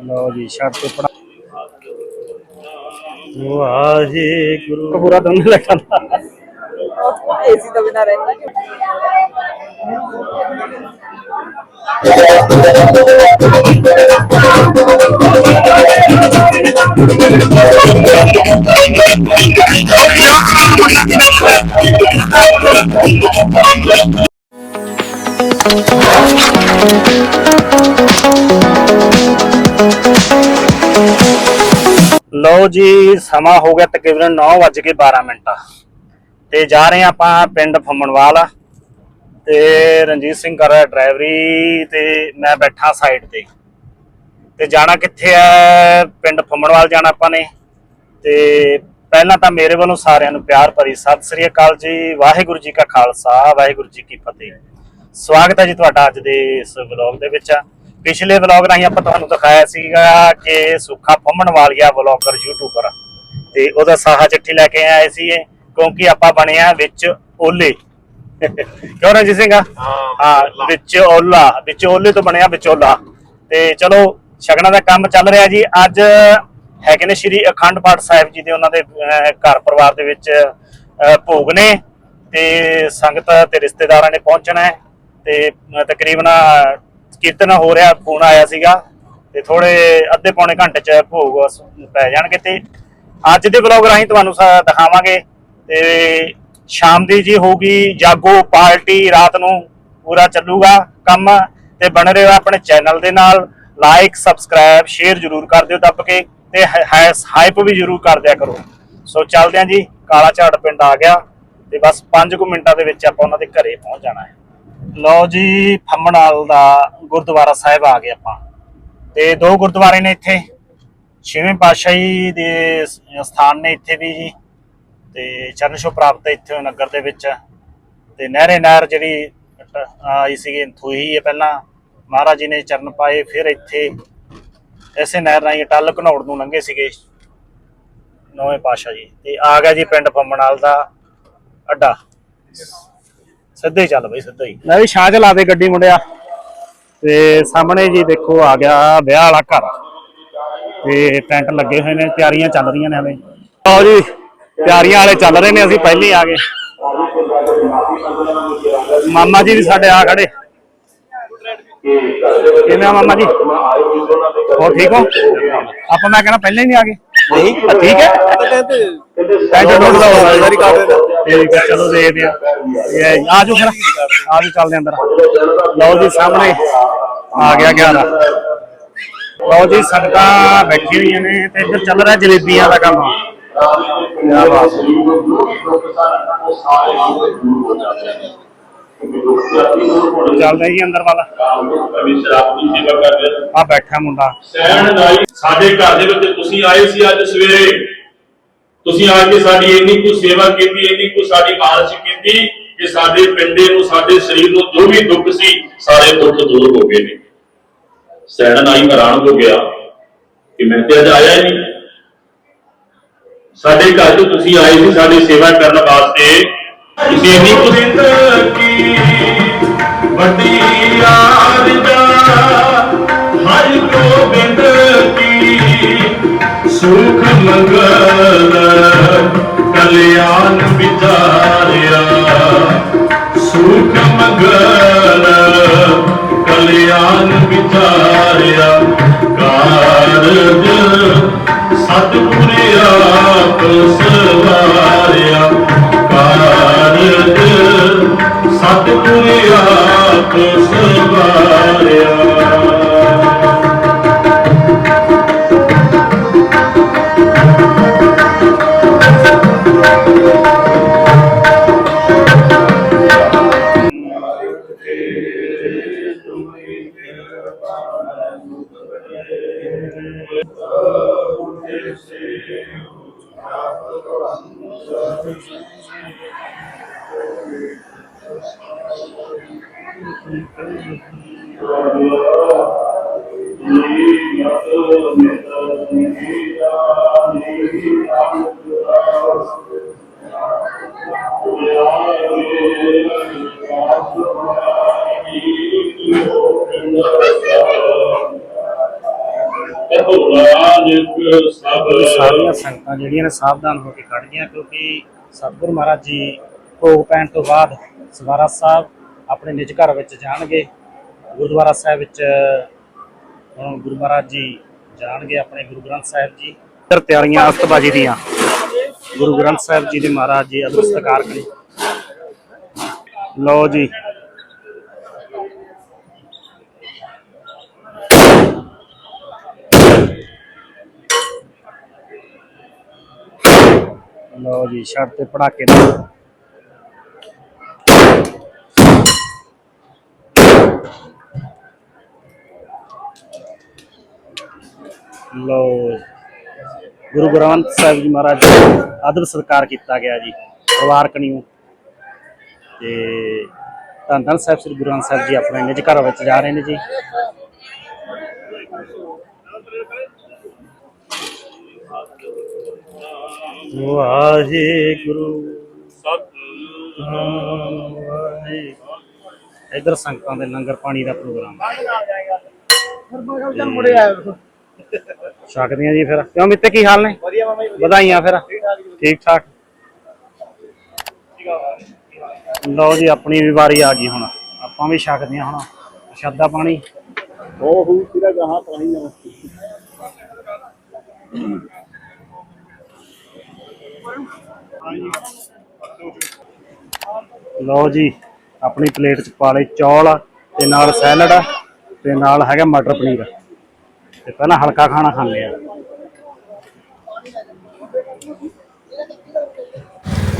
ਲਓ ਜੀ ਛੱਡ ਤੇ ਪੜਾ ਵਾਹਿਗੁਰੂ ਪੂਰਾ ਦੰਦ ਲਗਾਉਂਦਾ ਏਸੀ ਤੋਂ ਬਿਨਾ ਰਹਿੰਦਾ Thank you. ਲਓ ਜੀ, ਸਮਾਂ ਹੋ ਗਿਆ ਤਕਰੀਬਨ 9:12 ਮਿੰਟ। ਤੇ ਜਾ ਰਹੇ ਆਪਾਂ ਪਿੰਡ ਫੰਮਣਵਾਲ ਤੇ ਰਣਜੀਤ ਸਿੰਘ ਕਰ ਰਿਹਾ ਡਰਾਈਵਰੀ ਤੇ ਮੈਂ ਬੈਠਾ ਸਾਈਡ ਤੇ। ਤੇ ਜਾਣਾ ਕਿੱਥੇ ਹੈ? ਪਿੰਡ ਫੰਮਣਵਾਲ ਜਾਣਾ ਆਪਾਂ ਨੇ। ਤੇ ਪਹਿਲਾਂ ਤਾਂ ਮੇਰੇ ਵੱਲੋਂ ਸਾਰਿਆਂ ਨੂੰ ਪਿਆਰ ਭਰੀ ਸਤਿ ਸ੍ਰੀ ਅਕਾਲ ਜੀ। ਵਾਹਿਗੁਰੂ ਜੀ ਕਾ ਖਾਲਸਾ, ਵਾਹਿਗੁਰੂ ਜੀ ਕੀ ਫਤਿਹ। ਸਵਾਗਤ ਹੈ ਜੀ ਤੁਹਾਡਾ ਅੱਜ ਦੇ ਇਸ ਵਲੌਗ ਦੇ ਵਿੱਚ। ਪਿਛਲੇ ਵਲੌਗ ਰਾਹੀਂ ਆਪਾਂ ਤੁਹਾਨੂੰ ਦਿਖਾਇਆ ਸੀਗਾ ਕਿ ਸੁੱਖਾ ਫੰਮਣ ਵਾਲੀਆ ਵਲੌਗਰ ਯੂਟਿਊਬਰ ਤੇ ਉਹਦਾ ਸਾਹਾ ਚਿੱਠੀ ਲੈ ਕੇ ਆਏ ਸੀ ਕਿਉਂਕਿ ਆਪਾਂ ਬਣੇ ਆ ਵਿੱਚ ਓਲੇ। ਕਿਉਂ ਰਣਜੀਤ ਸਿੰਘ ਆ? ਹਾਂ ਵਿੱਚ ਓਲਾ। ਵਿੱਚ ਓਲੇ ਤੋਂ ਬਣਿਆ ਵਿਚੋਲਾ ਤੇ ਚਲੋ ਸ਼ਗਨਾਂ ਦਾ ਕੰਮ ਚੱਲ ਰਿਹਾ ਜੀ। ਅੱਜ ਹੈਗੇ ਨੇ ਸ਼੍ਰੀ ਅਖੰਡ ਪਾਠ ਸਾਹਿਬ ਜੀ ਦੇ ਉਹਨਾਂ ਦੇ ਘਰ ਪਰਿਵਾਰ ਦੇ ਵਿੱਚ ਭੋਗ ਨੇ। ਤੇ ਸੰਗਤ ਤੇ ਰਿਸ਼ਤੇਦਾਰਾਂ ਨੇ ਪਹੁੰਚਣਾ ਹੈ। ਤੇ ਤਕਰੀਬਨ ਕੀਰਤਨ ਹੋ ਰਿਹਾ, ਫੋਨ ਆਇਆ ਸੀਗਾ ਤੇ ਥੋੜੇ ਅੱਧੇ ਪੌਣੇ ਘੰਟੇ ਚ ਭੋਗ ਪੈ ਜਾਣਗੇ ਤੇ ਅੱਜ ਦੇ ਵਲੌਗ ਰਾਹੀਂ ਤੁਹਾਨੂੰ ਦਿਖਾਵਾਂਗੇ ਤੇ ਸ਼ਾਮ ਦੀ ਜੀ ਹੋਊਗੀ, ਜਾਗੋ, ਪਾਰਟੀ, ਰਾਤ ਨੂੰ ਪੂਰਾ ਚੱਲੂਗਾ ਕੰਮ ਤੇ ਬਣ ਰਹੇ ਆਪਣੇ ਚੈਨਲ ਦੇ ਨਾਲ। ਲਾਈਕ ਸਬਸਕ੍ਰਾਈਬ ਸ਼ੇਅਰ ਜਰੂਰ ਕਰ ਦਿਓ ਦੱਬ ਕੇ ਤੇ ਹਾਈਪ ਵੀ ਜਰੂਰ ਕਰ ਦਿਆ ਕਰੋ। ਸੋ ਚੱਲਦੇ ਹਾਂ ਜੀ, ਕਾਲਾ ਝਾੜ ਪਿੰਡ ਆ ਗਿਆ ਤੇ ਬਸ 5 ਕੁ ਮਿੰਟਾਂ ਦੇ ਵਿੱਚ ਆਪਾਂ ਉਹਨਾਂ ਦੇ ਘਰੇ ਪਹੁੰਚ ਜਾਣਾ ਹੈ। ਲਓ ਜੀ ਫੰਮਣਾਲ ਦਾ ਗੁਰਦੁਆਰਾ ਸਾਹਿਬ ਆ ਗਏ ਆਪਾਂ। ਤੇ ਦੋ ਗੁਰਦੁਆਰੇ ਨੇ ਇੱਥੇ। ਛੇਵੇਂ ਪਾਤਸ਼ਾਹੀ ਦੇ ਸਥਾਨ ਨੇ ਇੱਥੇ ਵੀ ਜੀ। ਤੇ ਚਰਨ ਛੋਹ ਪ੍ਰਾਪਤ ਇੱਥੇ ਨਗਰ ਦੇ ਵਿੱਚ। ਤੇ ਨਹਿਰੇ ਨਹਿਰ ਜਿਹੜੀ ਆਈ ਸੀਗੀ, ਥੂਹੀ ਹੈ ਪਹਿਲਾਂ। ਮਹਾਰਾਜ ਜੀ ਨੇ ਚਰਨ ਪਾਏ, ਫਿਰ ਇੱਥੇ ਐਸੇ ਨਹਿਰ ਰਾਹੀਂ ਟੱਲ ਘਨੌੜ ਨੂੰ ਲੰਘੇ ਸੀਗੇ। ਨੌਵੇਂ ਪਾਤਸ਼ਾਹ ਜੀ। ਤੇ ਆ ਗਿਆ ਜੀ ਪਿੰਡ ਫੰਮਣਾਲ ਦਾ ਅੱਡਾ। ਸਿੱਧੇ ਚੱਲ ਬਈ, ਸਿੱਧਾ ਹੀ। ਲੈ ਵੀ ਛਾਂ ਚ ਲਾ ਦੇ ਗੱਡੀ ਮੁੰਡਿਆ। ਤੇ ਸਾਹਮਣੇ ਜੀ ਦੇਖੋ, ਆ ਗਿਆ ਵਿਆਹ ਵਾਲਾ ਘਰ। ਤੇ ਟੈਂਟ ਲੱਗੇ ਹੋਏ ਨੇ, ਤਿਆਰੀਆਂ ਚੱਲ ਰਹੀਆਂ ਨੇ ਹਲੇ। ਆਓ ਜੀ, ਤਿਆਰੀਆਂ ਵਾਲੇ ਚੱਲ ਰਹੇ ਨੇ, ਅਸੀਂ ਪਹਿਲੇ ਹੀ ਆ ਗਏ। ਮਾਮਾ ਜੀ ਵੀ ਸਾਡੇ ਆ ਖੜੇ। ਕਿਵੇਂ ਆ ਮਾਮਾ ਜੀ? ਹੋਰ ਠੀਕ ਹੋ? ਆਪਾਂ ਮੈਂ ਕਹਿੰਦਾ ਪਹਿਲੇ ਹੀ ਆ ਗਏ। ਨਹੀਂ ਹਾਂ, ਠੀਕ ਹੈ। ਕਹਿੰਦੇ ਚਲੋ ਵਧਾਓ ਸਾਰੀ ਆ ਜਾਓ ਫਿਰ। ਆ ਜਾਓ ਚੱਲਦੇ ਅੰਦਰ। ਲਓ ਜੀ ਸਾਹਮਣੇ। ਆ ਗਿਆ 11 ਲਓ ਜੀ ਸੜਕਾਂ ਬੈਠੀ ਹੋਈਆਂ ਨੇ ਤੇ ਇੱਧਰ ਚੱਲ ਰਿਹਾ ਜਲੇਬੀਆਂ ਦਾ ਕੰਮ। ਪੰਜਾਬ ਦੇ ਸਰੀਰ ਨੂੰ ਲੋਕ ਪ੍ਰਸਾਰਣ ਨਾਲ ਸਾਰੇ ਮਾਮਲੇ ਦੂਰ ਹੋ। ਜਾਂਦੇ ਨੇ ਚੱਲਦੇ ਜੀ ਅੰਦਰ ਵੱਲ। ਆ ਬੈਠਾ ਮੁੰਡਾ। ਸਾਡੇ ਘਰ ਦੇ ਵਿੱਚ ਤੁਸੀਂ ਆਏ ਸੀ ਅੱਜ ਸਵੇਰੇ। ਤੁਸੀਂ ਆ ਕੇ ਸਾਡੀ ਇੰਨੀ ਕੁ ਸੇਵਾ ਕੀਤੀ ਇੰਨੀ ਕੁ ਸਾਡੀ ਮਾਰਸ਼ ਕੀਤੀ ਕਿ ਸਾਡੇ ਪਿੰਡੇ ਨੂੰ ਸਾਡੇ ਸਰੀਰ ਨੂੰ ਜੋ ਵੀ ਦੁੱਖ ਸੀ ਸਾਰੇ ਦੁੱਖ ਦੂਰ ਹੋ ਗਏ ਨੇ। ਸਹਿਣਦਾਈ ਹੈਰਾਨ ਹੋ ਗਿਆ ਕਿ ਮੈਂ ਤੇ ਅੱਜ ਆਇਆ ਹੀ ਨਹੀਂ। ਸਾਡੇ ਘਰ 'ਚ ਤੁਸੀਂ ਆਏ ਸੀ ਸਾਡੀ ਸੇਵਾ ਕਰਨ ਵਾਸਤੇ। ਤੁਸੀਂ ਇੰਨੀ ਕੁ ਕੀ ਵੱਡੀ ਆਰਜਾ ਹਰ ਗੋਬਿੰਦ ਕੀ ਸੁਖ ਮੰਗਲ ਕਲਿਆਣ ਵਿਚਾਰਿਆ। ਸੁਖ ਮੰਗਲ ਕਲਿਆਣ ਵਿਚਾਰਿਆ। ਕਾਰਜ ਸਤਿਗੁਰ ਆਪ ਸਵਾਰਿਆ ਆਪ ਸਾਰੀਆਂ ਸੰਗਤਾਂ ਜਿਹੜੀਆਂ ਨੇ ਸਾਵਧਾਨ ਹੋ ਕੇ ਖੜ ਗਈਆਂ, ਕਿਉਂਕਿ ਸਤਿਗੁਰ ਮਹਾਰਾਜ ਜੀ ਭੋਗ ਪੈਣ ਤੋਂ ਬਾਅਦ ਸਵਾਰਾ ਸਾਹਿਬ ਆਪਣੇ ਨਿਜ ਘਰ ਵਿੱਚ ਜਾਣਗੇ। ਗੁਰਦੁਆਰਾ ਸਾਹਿਬ ਵਿੱਚ ਹੁਣ ਗੁਰੂ ਮਹਾਰਾਜ ਜੀ ਜਾਣਗੇ ਆਪਣੇ ਗੁਰੂ ਗ੍ਰੰਥ ਸਾਹਿਬ ਜੀ। ਇੱਧਰ ਤਿਆਰੀਆਂ ਅਸਤਬਾਜੀ ਦੀਆਂ। ਗੁਰੂ ਗ੍ਰੰਥ ਸਾਹਿਬ ਜੀ ਦੇ ਮਹਾਰਾਜ ਜੀ ਅਦਰ ਸਤਿਕਾਰ ਕਰੀ। ਲਓ ਜੀ। ਲਓ ਜੀ, ਛੱਡ ਤੇ ਪੜਾਕੇ ਦਾ ਲਓ, ਗੁਰੂ ਗ੍ਰੰਥ ਸਾਹਿਬ ਜੀ ਮਹਾਰਾਜ ਜੀ ਆਦਰ ਸਤਿਕਾਰ ਕੀਤਾ ਗਿਆ ਜੀ, ਪਰਿਵਾਰਕ ਕਣੀਓ ਤੇ ਧੰਨ ਧੰਨ ਸਾਹਿਬ, ਸ੍ਰੀ ਗੁਰੂ ਗ੍ਰੰਥ ਸਾਹਿਬ ਜੀ ਆਪਣੇ ਨਿਜ ਘਰ ਵਿੱਚ ਜਾ ਰਹੇ ਨੇ ਜੀ। ਵਾਹਿਗੁਰੂ। ਸਤਿਨਾਮ ਵਾਹਿਗੁਰੂ। ਇਧਰ ਸੰਗਤਾਂ ਦੇ ਲੰਗਰ ਪਾਣੀ ਦਾ ਪ੍ਰੋਗਰਾਮ। ਛਕਦੀਆਂ ਜੀ ਫਿਰ। ਕਿਉਂ ਮਿੱਤੇ ਕੀ ਹਾਲ ਨੇ? ਵਧੀਆ ਮਾਮਾ ਜੀ ਵਧਾਈਆਂ ਫਿਰ। ਠੀਕ ਠਾਕ ਲਓ ਜੀ ਆਪਣੀ ਵੀ ਵਾਰੀ ਆ ਗਈ ਹੁਣ। ਆਪਾਂ ਵੀ ਛਕਦੇ ਹੁਣ। ਸ਼ਰਦਾ ਪਾਣੀ। ਉਹ ਹੂ ਤੇਰਾ ਗਾਹਾਂ ਪਾਣੀ ਨਾ ਲਓ ਜੀ ਆਪਣੀ ਪਲੇਟ ਚ ਪਾ ਲਏ ਚੌਲ ਤੇ ਨਾਲ ਸੈਲਡ ਤੇ ਨਾਲ ਹੈਗਾ ਮਟਰ ਪਨੀਰ। ਤੇ ਪਹਿਲਾਂ ਹਲਕਾ ਖਾਣਾ ਖਾਂਦੇ ਆ।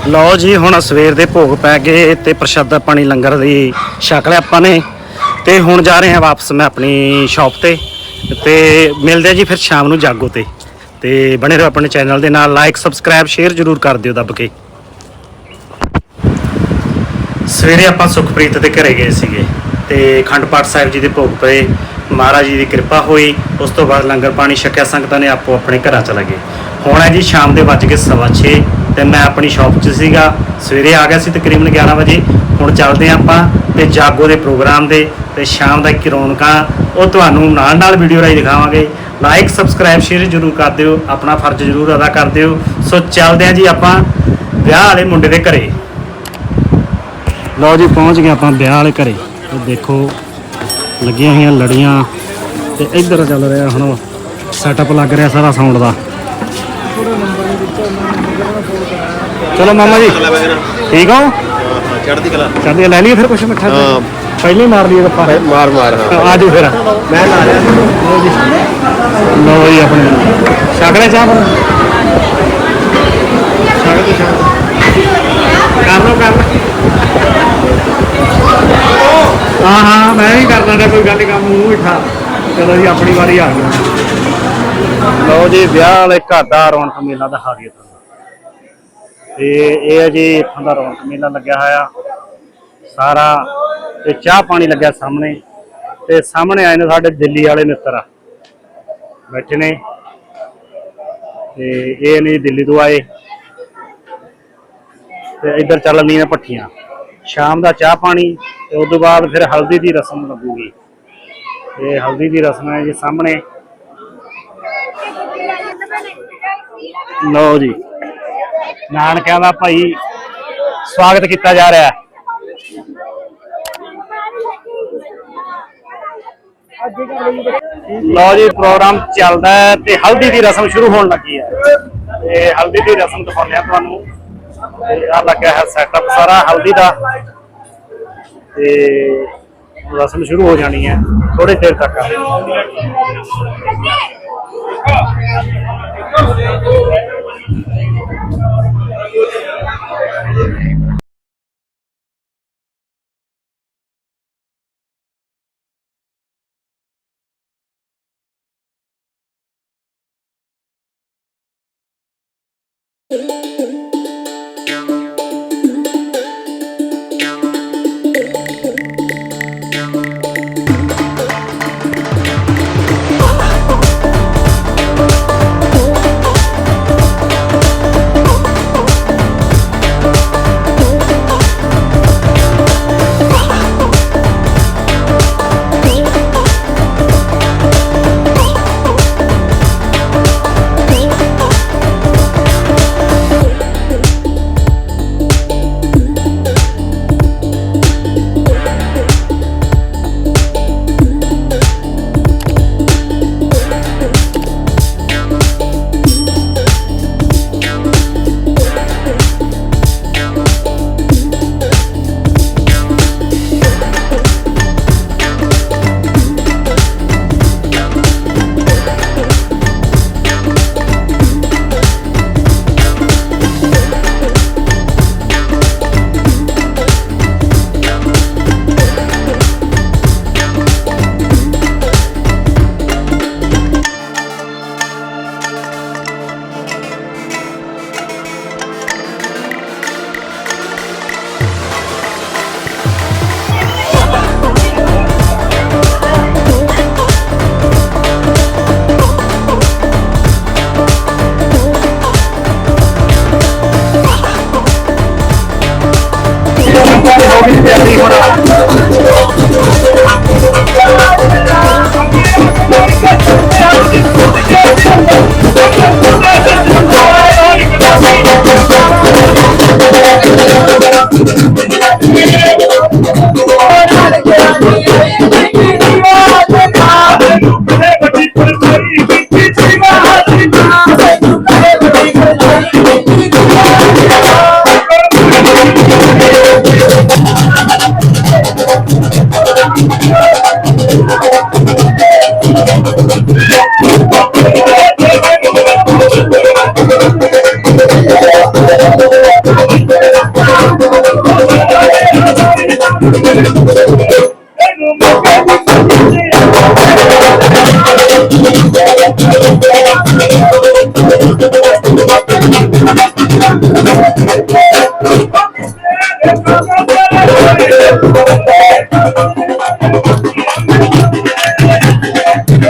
ਲਓ ਜੀ, ਹੁਣ ਸਵੇਰ ਦੇ ਭੋਗ ਪੈ ਗਏ ਤੇ ਪ੍ਰਸ਼ਾਦਾ ਪਾਣੀ ਲੰਗਰ ਦੀ ਛਕ ਲਿਆ ਆਪਾਂ ਨੇ। ਤੇ ਹੁਣ ਜਾ ਰਹੇ ਹਾਂ ਵਾਪਸ ਮੈਂ ਆਪਣੀ ਸ਼ਾਪ ਤੇ। ਤੇ ਮਿਲਦੇ ਜੀ ਫਿਰ ਸ਼ਾਮ ਨੂੰ ਜਾਗੋ ਤੇ। ਤੇ ਬਣੇ ਰਹੋ ਆਪਣੇ ਚੈਨਲ ਦੇ ਨਾਲ ਲਾਈਕ ਸਬਸਕ੍ਰਾਈਬ ਸ਼ੇਅਰ ਜਰੂਰ ਕਰ ਦਿਓ ਦੱਬ ਕੇ। ਸਵੇਰੇ ਆਪਾਂ ਸੁਖਪ੍ਰੀਤ ਦੇ ਘਰੇ ਗਏ ਸੀਗੇ। ਤੇ ਖੰਡ ਪਾਠ ਸਾਹਿਬ ਜੀ ਦੇ ਭੋਗ ਪਏ। ਮਹਾਰਾਜ ਜੀ ਦੀ ਕਿਰਪਾ ਹੋਈ, ਉਸ ਤੋਂ ਬਾਅਦ ਲੰਗਰ ਪਾਣੀ ਛਕਿਆ, ਸੰਗਤਾਂ ਨੇ ਆਪੋ ਆਪਣੇ ਘਰਾਂ ਚਲੇ ਗਏ। ਹੁਣ ਹੈ ਜੀ ਸ਼ਾਮ ਦੇ ਵੱਜ ਕੇ ਸਵਾ ਛੇ ਤੇ ਮੈਂ ਆਪਣੀ ਸ਼ਾਪ 'ਚ ਸੀਗਾ, ਸਵੇਰੇ ਆ ਗਿਆ ਸੀ ਤਕਰੀਬਨ 11 ਵਜੇ, ਹੁਣ ਚੱਲਦੇ ਹਾਂ ਆਪਾਂ ਤੇ ਜਾਗੋ ਦੇ ਪ੍ਰੋਗਰਾਮ ਦੇ ਤੇ ਸ਼ਾਮ ਦਾ ਕੀ ਰੌਣਕਾਂ ਉਹ ਤੁਹਾਨੂੰ ਨਾਲ ਨਾਲ ਵੀਡੀਓ ਰਾਹੀਂ ਦਿਖਾਵਾਂਗੇ। ਲਾਈਕ ਸਬਸਕ੍ਰਾਈਬ, ਸ਼ੇਅਰ ਜਰੂਰ ਕਰ ਦਿਓ, ਆਪਣਾ ਫਰਜ਼ ਜਰੂਰ ਅਦਾ ਕਰ ਦਿਓ। ਸੋ ਚੱਲਦੇ ਹਾਂ ਜੀ ਆਪਾਂ ਵਿਆਹ ਵਾਲੇ ਮੁੰਡੇ ਦੇ ਘਰੇ। ਲਓ ਜੀ, ਪਹੁੰਚ ਗਏ ਆਪਾਂ ਵਿਆਹ ਵਾਲੇ ਘਰੇ। ਦੇਖੋ ਲੱਗੀਆਂ ਹੋਈਆਂ ਲੜੀਆਂ ਤੇ ਇੱਧਰ ਚੱਲ ਰਿਹਾ ਹੁਣ ਸੈਟਅਪ ਲੱਗ ਰਿਹਾ ਸਾਰਾ ਸਾਊਂਡ ਦਾ। ਚਲੋ ਮਾਮਾ ਜੀ ਠੀਕ ਹੋ? ਚੜ੍ਹਦੀ ਕਲਾ। ਚੱਲਦੇ ਲੈ ਲਈਏ ਫਿਰ ਕੁਛ ਮਿੱਠਾ ਹਾਂ। ਪਹਿਲੇ ਮਾਰ ਲਈਏ ਆਪਾਂ ਮਾਰ ਮਾਰ ਹਾਂ। ਆਜੋ ਫਿਰ। ਮੈਂ ਲਾ ਲਿਆ ਲਓ ਜੀ। ਆਪਣੇ। ਛਕਲੇ ਚਾਹ। ਫਿਰ ਛਕ ਦੇ ਛਕ ਕਰ ਲਓ ਕਰ ਲਓ ਹਾਂ ਹਾਂ, ਮੈਂ ਵੀ ਕਰਦਾ ਤਾਂ ਕੋਈ ਗੱਲ ਕੰਮ ਮੂੰਹ ਮਿੱਠਾ। ਚਲੋ ਜੀ, ਆਪਣੀ ਵਾਰੀ ਆ ਗਈ। ਲਓ ਜੀ, ਵਿਆਹ ਵਾਲੇ ਘਰ ਦਾ ਰੌਣਕ ਮੇਲਾ ਦਿਖਾ ਦਈਏ ਤੁਹਾਨੂੰ। ਤੇ ਇਹ ਹੈ ਜੀ, ਇੱਥੋਂ ਦਾ ਰੌਣਕ ਮੇਲਾ ਲੱਗਿਆ ਹੋਇਆ। ਸਾਰਾ ਤੇ ਚਾਹ ਪਾਣੀ ਲੱਗਿਆ ਸਾਹਮਣੇ। ਤੇ ਸਾਹਮਣੇ ਆਏ ਨੇ ਸਾਡੇ ਦਿੱਲੀ ਵਾਲੇ ਮਿੱਤਰ। ਬੈਠੇ ਨੇ। ਤੇ ਇਹ ਨੇ ਦਿੱਲੀ ਤੋਂ ਆਏ। ਤੇ ਇੱਧਰ ਚੱਲਦੀਆਂ ਰਹੀਆਂ ਪੱਠੀਆਂ ਸ਼ਾਮ ਦਾ ਚਾਹ ਪਾਣੀ ਤੇ ਉਸ ਤੋਂ ਬਾਅਦ ਫਿਰ ਹਲਦੀ ਦੀ ਰਸਮ ਲੱਗੂਗੀ। ਤੇ ਹਲਦੀ ਦੀ ਰਸਮ ਹੈ ਜੀ ਸਾਹਮਣੇ। ਲਓ ਜੀ। ਨਾਨਕਿਆਂ ਦਾ ਭਾਈ ਸਵਾਗਤ ਕੀਤਾ ਜਾ ਰਿਹਾ ਹੈ। ਲਓ ਜੀ, ਪ੍ਰੋਗਰਾਮ ਚੱਲਦਾ ਹੈ ਤੇ ਹਲਦੀ ਦੀ ਰਸਮ ਸ਼ੁਰੂ ਹੋਣ ਲੱਗੀ ਹੈ। ਤੇ ਹਲਦੀ ਦੀ ਰਸਮ ਦਿਖਾਉਂਦੇ ਆ ਤੁਹਾਨੂੰ। ਤੇ ਆ ਲੱਗਿਆ ਹੈ ਸੈਟਅਪ ਸਾਰਾ ਹਲਦੀ ਦਾ। ਤੇ ਰਸਮ ਸ਼ੁਰੂ ਹੋ ਜਾਣੀ ਹੈ ਥੋੜੇ ਦੇਰ ਤੱਕ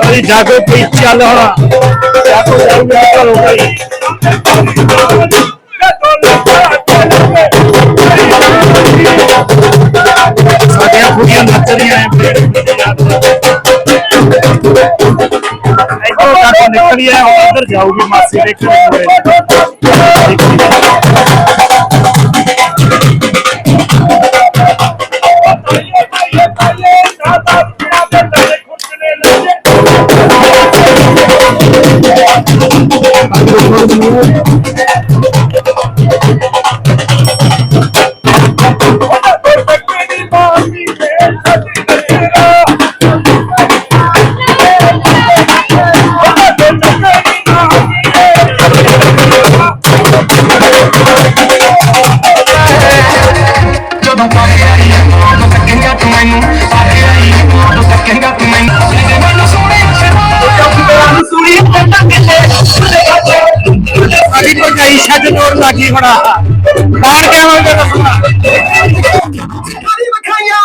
ਅਰੇ ਜਾਗੋ ਪਈ ਚੱਲ ਹੁਣ ਜਾਗੋ ਜਾਊਗਾ ਘਰੋਂ ਇੱਥੋਂ ਤੱਕ ਨਿਕਲੀ ਐ ਹੁਣ ਉੱਧਰ ਜਾਊਗੀ ਮਾਸੀ ਦੇ ਘਰੇ ਜਦੋਂ ਤੋੜ ਲੱਗੀ ਬੜਾ ਬਾਹਰ ਕਿਵੇਂ ਦੇ ਦੱਸਣਾ ਮਖਾਈਆਂ